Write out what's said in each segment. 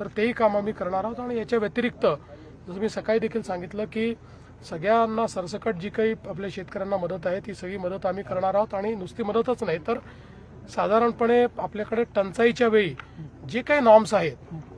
तर तेही काम आम्ही करणार आहोत आणि याच्या व्यतिरिक्त जसं मी सकाळी देखील सांगितलं की सगळ्यांना सरसकट जी काही आपल्या शेतकऱ्यांना मदत आहे ती सगळी मदत आम्ही करणार आहोत आणि नुसती मदतच नाही तर साधारणपणे आपल्याकडे टंचाईच्या वेळी जे काही नॉर्म्स आहेत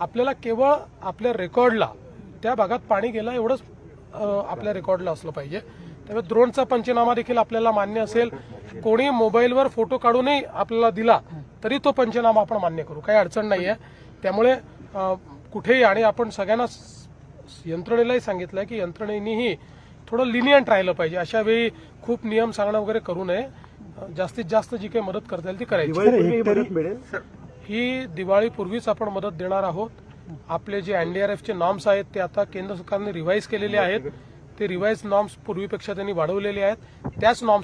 आपल्याला केवळ आपल्या रेकॉर्डला त्या भागात पाणी गेलं एवढंच आपल्या रेकॉर्डला असलं पाहिजे. त्यामुळे द्रोणचा पंचनामा देखील आपल्याला मान्य असेल. कोणी मोबाईलवर फोटो काढूनही आपल्याला दिला तरी तो पंचनामा आपण मान्य करू. काही अडचण नाही आहे त्यामुळे कुठेही आणि आपण सगळ्यांना यंत्रणेलाही सांगितलंय की यंत्रणेनीही थोडं लिनियंट राहिलं पाहिजे. अशा वेळी खूप नियम सांगणं वगैरे करू नये. जास्तीत जास्त जी काही मदत करता येईल ती करायची. ही ही दिवाळीपूर्वीच आपण मदत देणार आहोत. आपले जे एनडीआरएफचे नॉर्म्स आहेत ते आता केंद्र सरकारने रिवाईज केलेले आहेत. ते रिवाईज नॉर्म्स पूर्वीपेक्षा त्यांनी वाढवलेले आहेत. त्याच नॉर्म्स